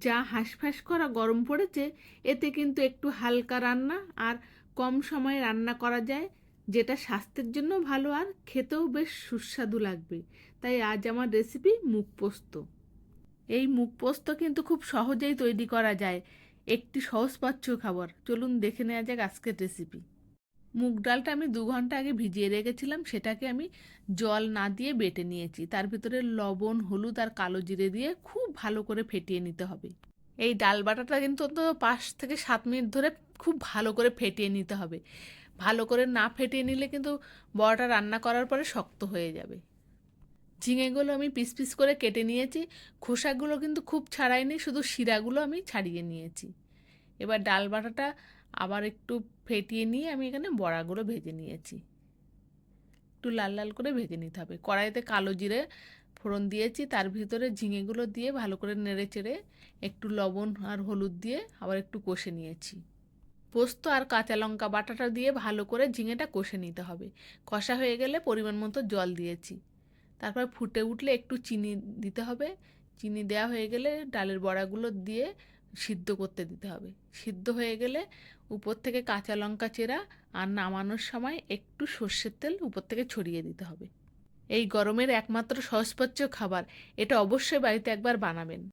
যা হাঁসফাঁস করা গরম পড়েছে, এতে কিন্তু একটু হালকা রান্না আর কম সময়ে রান্না করা যায়, যেটা স্বাস্থ্যের জন্য ভালো আর খেতেও বেশ সুস্বাদু লাগবে। তাই আজ আমার রেসিপি মুগ পোস্ত। এই মুগ পোস্ত কিন্তু খুব সহজেই তৈরি করা যায়। একটি সহজপাচ্য খাবার। চলুন দেখে নেওয়া যাক আজকের রেসিপি মুগ ডালটা আমি দু ঘণ্টা আগে ভিজিয়ে রেখেছিলাম, সেটাকে আমি জল না দিয়ে বেটে নিয়েছি। তার ভিতরে লবণ, হলুদ আর কালো জিরে দিয়ে খুব ভালো করে ফেটিয়ে নিতে হবে। এই ডাল বাটাটা কিন্তু অন্তত পাঁচ থেকে সাত মিনিট ধরে খুব ভালো করে ফেটিয়ে নিতে হবে। ভালো করে না ফেটিয়ে নিলে কিন্তু বড়াটা রান্না করার পরে শক্ত হয়ে যাবে। ঝিঙেগুলো আমি পিস পিস করে কেটে নিয়েছি। খোসাগুলো কিন্তু খুব ছাড়াইনি শুধু শিরাগুলো আমি ছাড়িয়ে নিয়েছি। এবার ডাল বাটাটা আবার একটু ফেটিয়ে নিয়ে আমি এখানে বড়াগুলো ভেজে নিয়েছি। একটু লাল লাল করে ভেজে নিতে হবে। কড়াইতে কালো জিরে ফোড়ন দিয়েছি, তার ভিতরে ঝিঙেগুলো দিয়ে ভালো করে নেড়ে চেড়ে একটু লবণ আর হলুদ দিয়ে আবার একটু কষে নিয়েছি। পোস্ত আর কাঁচা লঙ্কা বাটাটা দিয়ে ভালো করে ঝিঙেটা কষে নিতে হবে। কষা হয়ে গেলে পরিমাণ মতো জল দিয়েছি। তারপর ফুটে উঠলে একটু চিনি দিতে হবে। চিনি দেওয়া হয়ে গেলে ডালের বড়াগুলো দিয়ে সিদ্ধ করতে দিতে হবে। সিদ্ধ হয়ে গেলে উপর থেকে কাঁচা লঙ্কা চেরা আর নামানোর সময় একটু সর্ষের তেল উপর থেকে ছড়িয়ে দিতে হবে। এই গরমের একমাত্র সহজপাচ্য খাবার, এটা অবশ্যই বাড়িতে একবার বানাবেন।